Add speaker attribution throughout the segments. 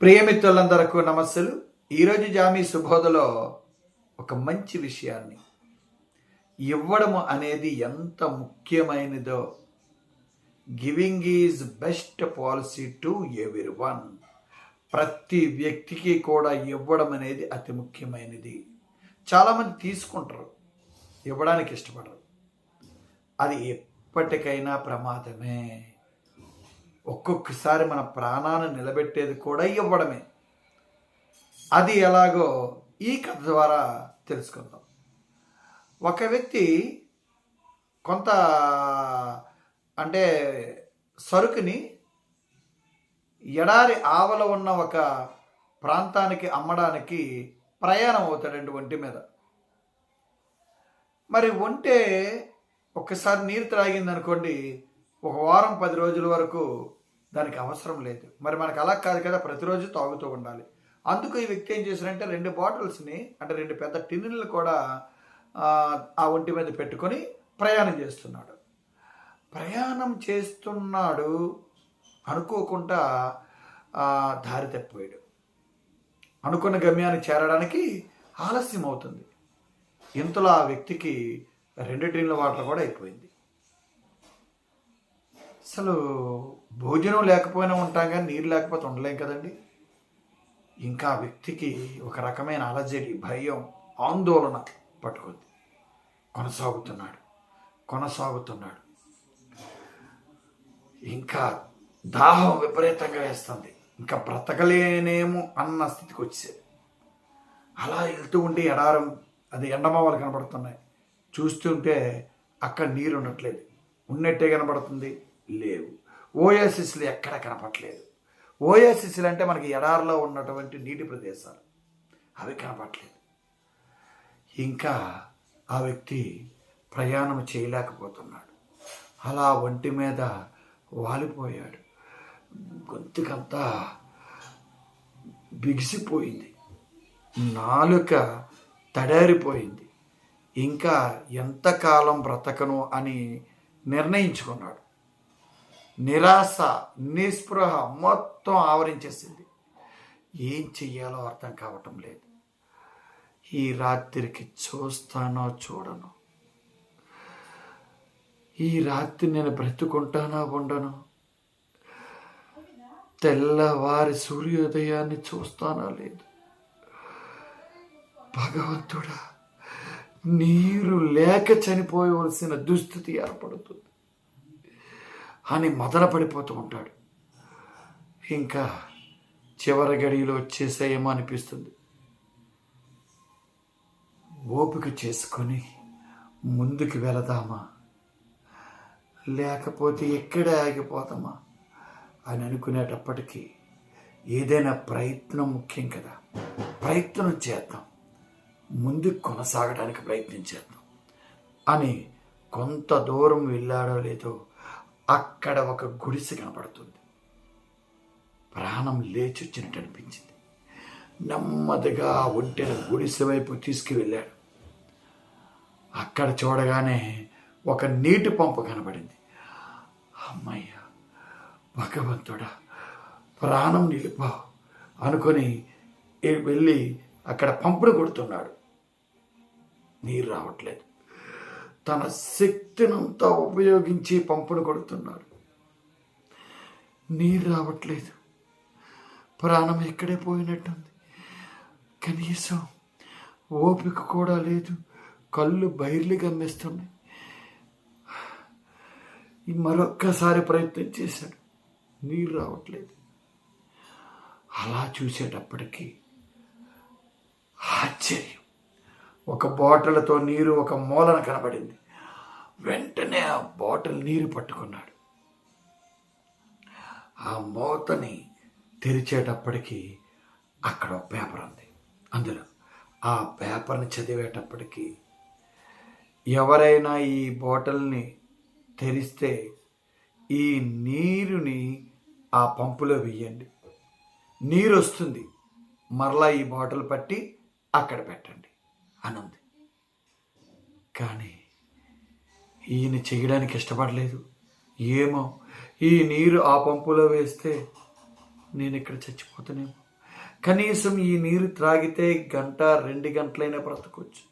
Speaker 1: ప్రియమిత్రులందరకు నమస్సులు. ఈరోజు జామీ సుబోధలో ఒక మంచి విషయాన్ని. ఇవ్వడము అనేది ఎంత ముఖ్యమైనదో. Giving is best policy to every one ప్రతి వ్యక్తికి కూడా ఇవ్వడం అనేది అతి ముఖ్యమైనది. చాలామంది తీసుకుంటారు. ఇవ్వడానికి ఇష్టపడరు. అది ఎప్పటికైనా ప్రమాదమే. ఒక్కొక్కసారి మన ప్రాణాన్ని నిలబెట్టేది కూడా ఇవ్వడమే. అది ఎలాగో ఈ కథ ద్వారా తెలుసుకుందాం. ఒక వ్యక్తి కొంత అంటే సరుకుని ఎడారి ఆవల ఉన్న ఒక ప్రాంతానికి అమ్మడానికి ప్రయాణం అవుతాడండి ఒంటి మీద. మరి ఒంటే ఒక్కసారి నీరు త్రాగిందనుకోండి ఒక వారం పది రోజుల వరకు దానికి అవసరం లేదు. మరి మనకు అలా కాదు కదా ప్రతిరోజు తాగుతూ ఉండాలి. అందుకు ఈ వ్యక్తి ఏం చేశారంటే రెండు బాటిల్స్ని అంటే రెండు పెద్ద టిన్నులను కూడా ఆ, ఒంటి మీద పెట్టుకొని ప్రయాణం చేస్తున్నాడు. ప్రయాణం చేస్తున్నాడు అనుకోకుండా దారి తప్పిపోయాడు. అనుకున్న గమ్యానికి చేరడానికి ఆలస్యం అవుతుంది ఇంతలో ఆ వ్యక్తికి రెండు టిన్ల వాటర్ కూడా అయిపోయింది. అసలు భోజనం లేకపోయినా ఉంటాం కానీ నీరు లేకపోతే ఉండలేం కదండి. ఇంకా వ్యక్తికి ఒక రకమైన అలజడి భయం ఆందోళన పట్టుకుంది. కొనసాగుతున్నాడు కొనసాగుతున్నాడు. ఇంకా దాహం విపరీతంగా వేస్తుంది. ఇంకా బ్రతకలేనేమో అన్న స్థితికి వచ్చేది అలా వెళ్తూ ఉండి ఎడారం అది ఎండమావాలు కనబడుతున్నాయి. చూస్తుంటే అక్కడ నీరు ఉండట్లేదు. ఉన్నట్టే కనబడుతుంది. లేవు. ఓఎస్ఎస్లు ఎక్కడ కనపట్లేదు ఓఎస్ఎస్లు అంటే మనకి ఎడారిలో ఉన్నటువంటి నీటి ప్రదేశాలు. అవి కనపట్లేదు ఇంకా ఆ వ్యక్తి ప్రయాణం చేయలేకపోతున్నాడు. అలా ఒంటి మీద వాలిపోయాడు. గొంతుకంతా బిగిసిపోయింది. నాలుక తడారిపోయింది. ఇంకా ఎంతకాలం బ్రతకను అని నిర్ణయించుకున్నాడు. నిరాశ నిస్పృహ మొత్తం ఆవరించేసింది. ఏం చెయ్యాలో అర్థం కావటం లేదు. ఈ రాత్రికి చూస్తానో చూడను. ఈ రాత్రి నేను బ్రతుకుంటానా ఉండను? తెల్లవారి సూర్యోదయాన్ని చూస్తానా లేదు? భగవంతుడా నీరు లేక చనిపోయవలసిన దుస్థితి ఏర్పడుతుంది. అని మదన పడిపోతూ ఉంటాడు. ఇంకా చివరి గడిలో వచ్చేసేమో అనిపిస్తుంది. ఓపిక చేసుకొని ముందుకు వెళదామా? లేకపోతే ఎక్కడే ఆగిపోతామా? అని అనుకునేటప్పటికీ ఏదైనా ప్రయత్నం ముఖ్యం కదా. ప్రయత్నం చేద్దాం. ముందుకు కొనసాగడానికి ప్రయత్నం చేద్దాం. అని కొంత దూరం వెళ్ళాడో లేదో అక్కడ ఒక గుడిసె కనపడుతుంది. ప్రాణం లేచి వచ్చినట్టు అనిపించింది నెమ్మదిగా ఒంటెన గుడిసె వైపు తీసుకువెళ్ళాడు. అక్కడ చూడగానే ఒక నీటి పంపు కనబడింది. అమ్మయ్య భగవంతుడా ప్రాణం నిలిపా అనుకొని వెళ్ళి అక్కడ పంపును కొడుతున్నాడు. నీరు రావట్లేదు. తన శక్తినంతా ఉపయోగించి పంపును కొడుతున్నాడు. నీరు రావట్లేదు. ప్రాణం ఎక్కడే పోయినట్టుంది. కనీసం ఓపిక కూడా లేదు. కళ్ళు బైర్లు గమ్మిస్తున్నాయి. మరొక్కసారి ప్రయత్నం చేశాడు. నీరు రావట్లేదు. అలా చూసేటప్పటికీ ఆశ్చర్యం. ఒక బాటిల్తో నీరు ఒక మూలన కనబడింది. వెంటనే ఆ బాటిల్ నీరు పట్టుకున్నాడు. ఆ మూతని తెరిచేటప్పటికి అక్కడ ఒక పేపర్ ఉంది. అందులో ఆ పేపర్ని చదివేటప్పటికి ఎవరైనా ఈ బాటిల్ని తెరిస్తే ఈ నీరుని ఆ పంపులో వెయ్యండి. నీరు వస్తుంది మరలా ఈ బాటిల్ పట్టి అక్కడ పెట్టండి. అని ఉంది కానీ ఈయన చేయడానికి ఇష్టపడలేదు. ఏమో ఈ నీరు ఆ పంపులో వేస్తే నేను ఇక్కడ చచ్చిపోతానేమో. కనీసం ఈ నీరు త్రాగితే గంట రెండు గంటలైనా బ్రతకొచ్చు.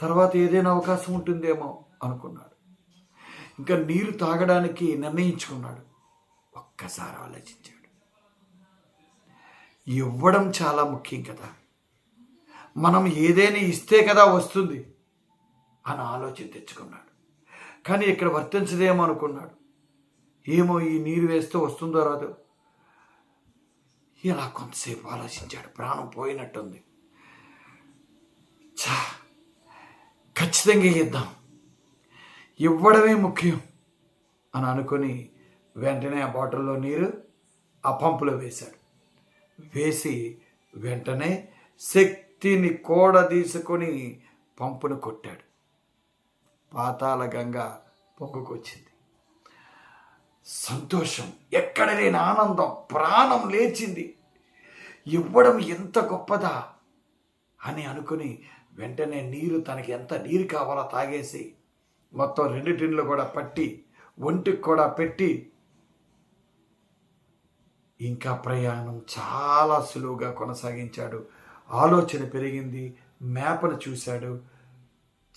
Speaker 1: తర్వాత ఏదైనా అవకాశం ఉంటుందేమో అనుకున్నాడు. ఇంకా నీరు తాగడానికి నిర్ణయించుకున్నాడు. ఒక్కసారి ఆలోచించాడు. ఇవ్వడం చాలా ముఖ్యం కదా. మనం ఏదైనా ఇస్తే కదా వస్తుంది అని ఆలోచన తెచ్చుకున్నాడు. కానీ ఇక్కడ వర్తించదేమో అనుకున్నాడు. ఏమో ఈ నీరు వేస్తే వస్తుందో రాదు. ఇలా కొంతసేపు ఆలోచించాడు. ప్రాణం పోయినట్టుంది. చా ఖచ్చితంగా ఇద్దాం ఇవ్వడమే ముఖ్యం అని అనుకుని వెంటనే ఆ బాటిల్లో నీరు ఆ పంపులో వేశాడు. వేసి వెంటనే శక్తిని కూడ తీసుకొని పంపును కొట్టాడు. పాతాళ గంగ పొంగుకొచ్చింది. సంతోషం ఎక్కడ లేని ఆనందం ప్రాణం లేచింది. ఇవ్వడం ఎంత గొప్పదా అని అనుకుని వెంటనే నీరు తనకి ఎంత నీరు కావాలో తాగేసి మొత్తం రెండు టిన్లు కూడా పట్టి ఒంటికి కూడా పెట్టి ఇంకా ప్రయాణం చాలా సులువుగా కొనసాగించాడు. ఆలోచన పెరిగింది మేపను చూశాడు.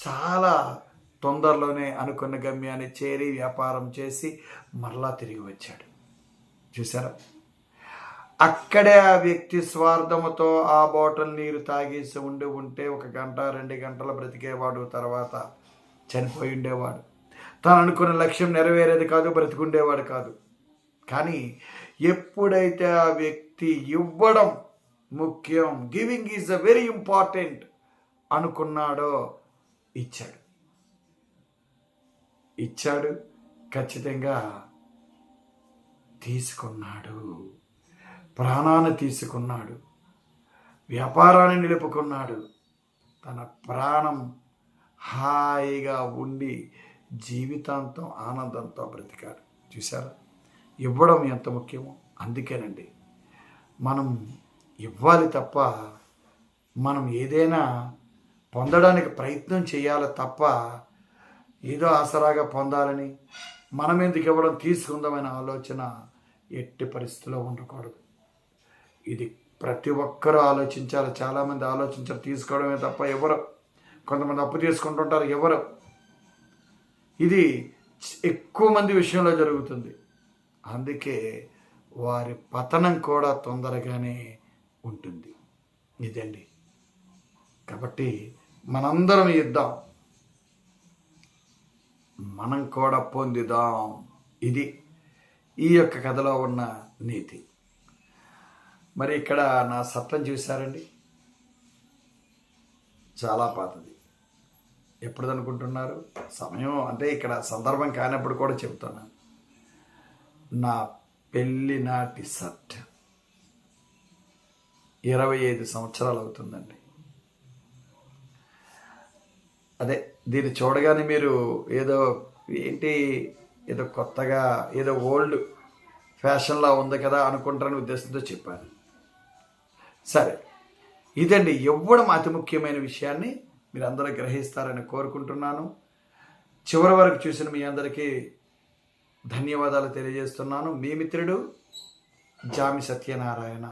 Speaker 1: చాలా తొందరలోనే అనుకున్న గమ్యాన్ని చేరి వ్యాపారం చేసి మరలా తిరిగి వచ్చాడు. చూసారా అక్కడే ఆ వ్యక్తి స్వార్థముతో ఆ బాటిల్ నీరు తాగేసి ఉండి ఉంటే ఒక గంట రెండు గంటలు బ్రతికేవాడు. తర్వాత చనిపోయి ఉండేవాడు. తను అనుకున్న లక్ష్యం నెరవేరేది కాదు బ్రతికుండేవాడు కాదు. కానీ ఎప్పుడైతే ఆ వ్యక్తి ఇవ్వడం ముఖ్యం. Giving is a very important అనుకున్నాడో ఇచ్చాడు. ఇచ్చాడు ఖచ్చితంగా తీసుకున్నాడు. ప్రాణాన్ని తీసుకున్నాడు. వ్యాపారాన్ని నిలుపుకున్నాడు. తన ప్రాణం హాయిగా ఉండి జీవితాంతం ఆనందంతో బ్రతికాడు. చూసారా ఇవ్వడం ఎంత ముఖ్యమో? అందుకేనండి. మనం ఇవ్వాలి తప్ప మనం ఏదైనా పొందడానికి ప్రయత్నం చేయాలి తప్ప ఏదో ఆసరాగా పొందాలని మనం ఎందుకు ఇవ్వడం తీసుకుందామనే ఆలోచన ఎట్టి పరిస్థితిలో ఉండకూడదు. ఇది ప్రతి ఒక్కరూ ఆలోచించాలి చాలామంది ఆలోచించారు తీసుకోవడమే తప్ప ఎవరు? కొంతమంది అప్పు తీసుకుంటుంటారు ఎవరు? ఇది ఎక్కువ మంది విషయంలో జరుగుతుంది. అందుకే వారి పతనం కూడా తొందరగానే ఉంటుంది. ఇదండి కాబట్టి మనందరం ఇద్దాం. మనం కూడా పొందుదాం. ఇది ఈ యొక్క కథలో ఉన్న నీతి. మరి ఇక్కడ నా సత్రం చూశారండి? చాలా పాతది. ఎప్పుడుదనుకుంటున్నారు సమయం అంటే ఇక్కడ సందర్భం కానప్పుడు కూడా చెప్తున్నాను. నా పెళ్ళి నాటి ఇరవై ఐదు సంవత్సరాలు అవుతుందండి అదే దీన్ని చూడగానే మీరు ఏదో ఏంటి ఏదో కొత్తగా ఏదో ఓల్డ్ ఫ్యాషన్లా ఉంది కదా అనుకుంటారని ఉద్దేశంతో చెప్పాను. సరే ఇదండి ఇవ్వడం అతి ముఖ్యమైన విషయాన్ని మీరు అందరూ గ్రహిస్తారని కోరుకుంటున్నాను. చివరి వరకు చూసిన మీ అందరికీ ధన్యవాదాలు తెలియజేస్తున్నాను. మీ మిత్రుడు జామి సత్యనారాయణ.